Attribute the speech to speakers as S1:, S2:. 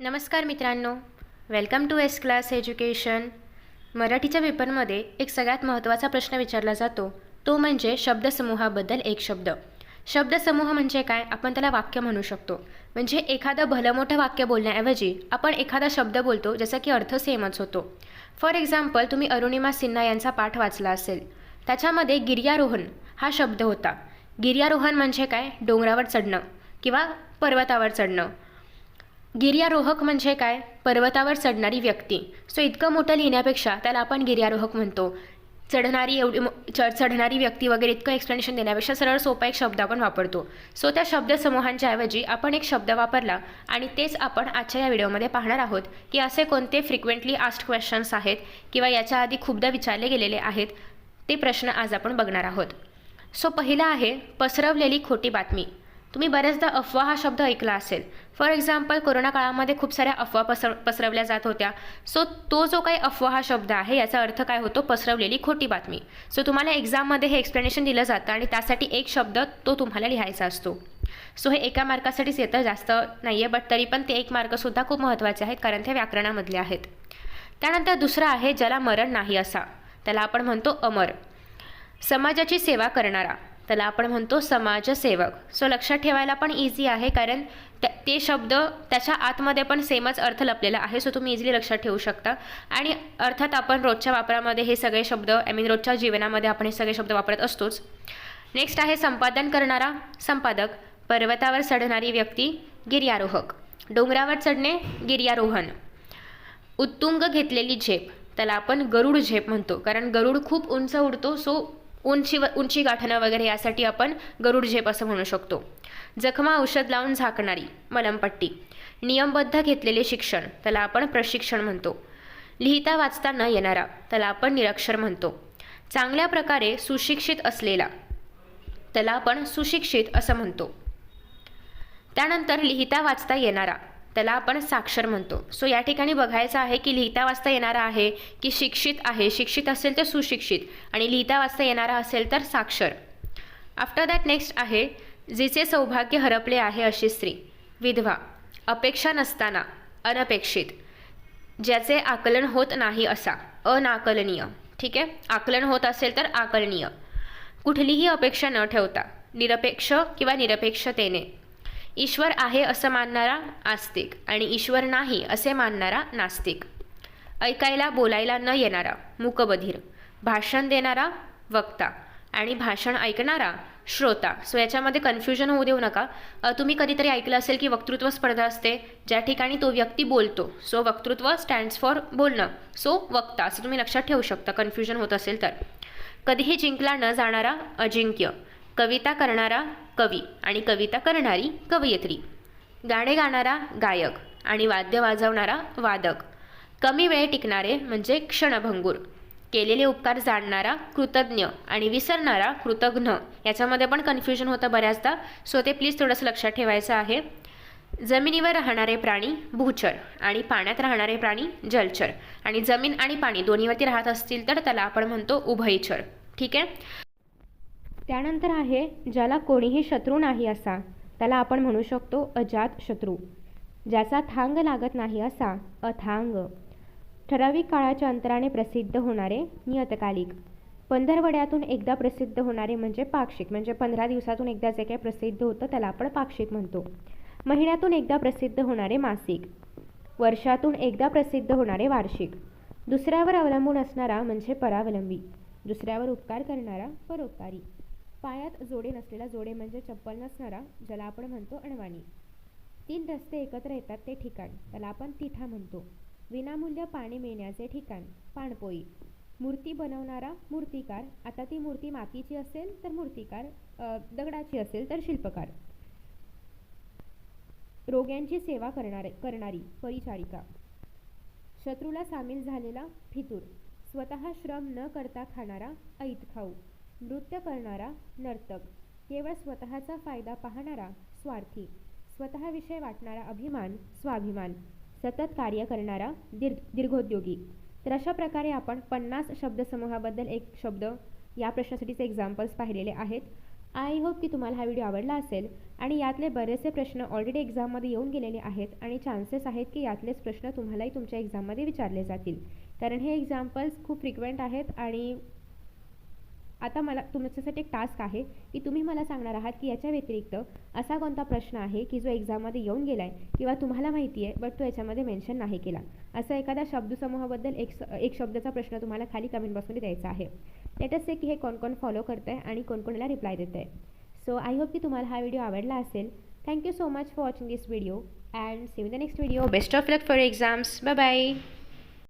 S1: नमस्कार मित्रांनो. Welcome to S class education मराठीच्या पेपरमध्ये एक सगळ्यात महत्त्वाचा प्रश्न विचारला जातो. तो म्हणजे शब्दसमूहाबद्दल एक शब्द. शब्दसमूह म्हणजे काय? आपण त्याला वाक्य म्हणू शकतो. म्हणजे एखादं भलं मोठं वाक्य बोलण्याऐवजी आपण एखादा शब्द बोलतो ज्याचा की अर्थ सेमच होतो. फॉर एक्झाम्पल तुम्ही अरुणिमा सिन्हा यांचा पाठ वाचला असेल. त्याच्यामध्ये गिर्यारोहण हा शब्द होता. गिर्यारोहण म्हणजे काय? डोंगरावर चढणं किंवा पर्वतावर चढणं. गिर्यारोहक म्हणजे काय? पर्वतावर चढणारी व्यक्ती. सो इतकं मोठं लिहिण्यापेक्षा त्याला आपण गिर्यारोहक म्हणतो. चढणारी एवढी चढ च चढणारी व्यक्ती वगैरे इतकं एक्सप्लेनेशन देण्यापेक्षा सरळ सोपा एक शब्द आपण वापरतो. सो त्या शब्दसमूहांच्या ऐवजी आपण एक शब्द वापरला आणि तेच आपण आजच्या या व्हिडिओमध्ये पाहणार आहोत की असे कोणते फ्रिक्वेंटली आस्ट क्वेश्चन्स आहेत किंवा याच्या आधी खूपदा विचारले गेलेले आहेत ते प्रश्न आज आपण बघणार आहोत. सो पहिला आहे पसरवलेली खोटी बातमी. तुम्ही बऱ्याचदा अफवा हा शब्द ऐकला असेल. फॉर एक्झाम्पल कोरोना काळामध्ये खूप साऱ्या अफवा पसर पसरवल्या जात होत्या. सो तो जो काही अफवा हा शब्द आहे याचा अर्थ काय होतो? पसरवलेली खोटी बातमी. सो तुम्हाला एक्झाममध्ये हे एक्सप्लेनेशन दिलं जातं आणि त्यासाठी एक शब्द तो तुम्हाला लिहायचा असतो. सो हे एका मार्कासाठीच येतं जास्त नाही आहे बट तरी पण ते एक मार्कसुद्धा खूप महत्त्वाचे आहेत कारण ते व्याकरणामधले आहेत. त्यानंतर दुसरं आहे ज्याला मरण नाही असा. त्याला आपण म्हणतो अमर. समाजाची सेवा करणारा. त्याला आपण म्हणतो समाजसेवक. सो लक्षात ठेवायला पण इझी आहे कारण त्या- ते शब्द त्याच्या आतमध्ये पण सेमच अर्थ लपलेला आहे सो तुम्ही इझिली लक्षात ठेवू शकता. आणि अर्थात आपण रोजच्या वापरामध्ये हे सगळे शब्द आय मीन रोजच्या जीवनामध्ये आपण हे सगळे शब्द वापरत असतोच. नेक्स्ट आहे संपादन करणारा संपादक पर्वतावर चढणारी व्यक्ती गिर्यारोहक. डोंगरावर चढणे गिर्यारोहण. उत्तुंग घेतलेली झेप त्याला आपण गरुड झेप म्हणतो कारण गरुड खूप उंच उडतो सो उंची उंची गाठणं वगैरे यासाठी आपण गरुड झेप असं म्हणू शकतो. जखमा औषध लावून झाकणारी मलमपट्टी. नियमबद्ध घेतलेले शिक्षण त्याला आपण प्रशिक्षण म्हणतो. लिहिता वाचता न येणारा त्याला आपण निरक्षर म्हणतो. चांगल्या प्रकारे सुशिक्षित असलेला त्याला आपण सुशिक्षित असं म्हणतो. त्यानंतर लिहिता वाचता येणारा त्याला आपण साक्षर म्हणतो. सो या ठिकाणी बघायचं आहे की लिहिता वाचता येणारा आहे की शिक्षित आहे. शिक्षित असेल तर सुशिक्षित आणि लिहिता वाचता येणारा असेल तर साक्षर. आफ्टर दॅट नेक्स्ट आहे जिचे सौभाग्य हरपले आहे अशी स्त्री विधवा अपेक्षा नसताना अनपेक्षित ज्याचे आकलन होत नाही असा अनाकलनीय. ठीक आहे? आकलन होत असेल तर आकलनीय. कुठलीही अपेक्षा न ठेवता निरपेक्ष किंवा निरपेक्षतेने ईश्वर आहे असं मानणारा आस्तिक आणि ईश्वर नाही असे मानणारा नास्तिक. ऐकायला बोलायला न येणारा मुकबधीर भाषण देणारा वक्ता आणि भाषण ऐकणारा श्रोता. सो याच्यामध्ये कन्फ्युजन होऊ देऊ नका. तुम्ही कधीतरी ऐकलं असेल की वक्तृत्व स्पर्धा असते. ज्या ठिकाणी तो व्यक्ती बोलतो सो वक्तृत्व स्टँड्स फॉर बोलणं. सो वक्ता असं तुम्ही लक्षात ठेवू शकता. कन्फ्युजन होत असेल तर. कधीही जिंकला न जाणारा अजिंक्य. कविता करणारा कवी आणि कविता करणारी कवयित्री. गाणे गाणारा गायक आणि वाद्य वाजवणारा वादक. कमी वेळ टिकणारे म्हणजे क्षणभंगूर. केलेले उपकार जाणणारा कृतज्ञ आणि विसरणारा कृतघ्न. याच्यामध्ये पण कन्फ्युजन होतं बऱ्याचदा. सो ते प्लीज थोडंसं लक्षात ठेवायचं आहे. जमिनीवर राहणारे प्राणी भूचर आणि पाण्यात राहणारे प्राणी जलचर. आणि जमीन आणि पाणी दोन्हीवरती राहत असतील तर त्याला आपण म्हणतो उभयचर. ठीक आहे? त्यानंतर आहे ज्याला कोणीही शत्रू नाही असा. त्याला आपण म्हणू शकतो अजात शत्रू. ज्याचा थांग लागत नाही असा अथांग. ठराविक काळाच्या अंतराने प्रसिद्ध होणारे नियतकालिक. पंधरवड्यातून एकदा प्रसिद्ध होणारे म्हणजे पाक्षिक. म्हणजे पंधरा दिवसातून एकदा जे काही प्रसिद्ध होतं त्याला आपण पाक्षिक म्हणतो. महिन्यातून एकदा प्रसिद्ध होणारे मासिक. वर्षातून एकदा प्रसिद्ध होणारे वार्षिक. दुसऱ्यावर अवलंबून असणारा म्हणजे परावलंबी. दुसऱ्यावर उपकार करणारा परोपकारी. पायात जोडे नसलेला जोडे म्हणजे चप्पल नसणारा ज्याला आपण म्हणतो अणवाणी तीन रस्ते एकत्र येतात ते ठिकाण त्याला आपण तिठा म्हणतो. विनामूल्य पाणी मिळण्याचे ठिकाण पाणपोई. मूर्ती बनवणारा मूर्तिकार आता ती मूर्ती मातीची असेल तर मूर्तिकार दगडाची असेल तर शिल्पकार. रोग्यांची सेवा करणारे करणारी परिचारिका. शत्रूला सामील झालेला फितूर स्वतः श्रम न करता खाणारा ऐत खाऊ नृत्य करणारा नर्तक. केवळ स्वतःचा फायदा पाहणारा स्वार्थी. स्वतःविषयी वाटणारा अभिमान स्वाभिमान. सतत कार्य करणारा दीर्घ दीर्घोद्योगी. तर अशा प्रकारे आपण पन्नास शब्दसमूहाबद्दल एक शब्द या प्रश्नासाठीचे एक्झाम्पल्स पाहिलेले आहेत. आय होप की तुम्हाला हा व्हिडिओ आवडला असेल आणि यातले बरेचसे प्रश्न ऑलरेडी एक्झाममध्ये येऊन गेलेले आहेत आणि चान्सेस आहेत की यातलेच प्रश्न तुम्हालाही तुमच्या एक्झाममध्ये विचारले जातील. कारण हे एक्झाम्पल्स खूप फ्रिक्वेंट आहेत आणि आता मला तुमच्यासाठी एक टास्क आहे की तुम्ही मला सांगणार आहात की याच्या व्यतिरिक्त असा कोणता प्रश्न आहे की जो एक्झाममध्ये येऊन गेला आहे किंवा तुम्हाला माहिती आहे बट तो याच्यामध्ये मेन्शन नाही केला. असा एखादा शब्दसमूहाबद्दल एक एक शब्दाचा प्रश्न तुम्हाला खाली कमेंट बॉक्समध्ये द्यायचा आहे. लेटस से की हे कोण कोण फॉलो करतं आहे आणि कोण कोण याला रिप्लाय देतं आहे सो आय होप की तुम्हाला हा व्हिडिओ आवडला असेल. Thank you so much for watching this video and see the next video best of luck for exams bye bye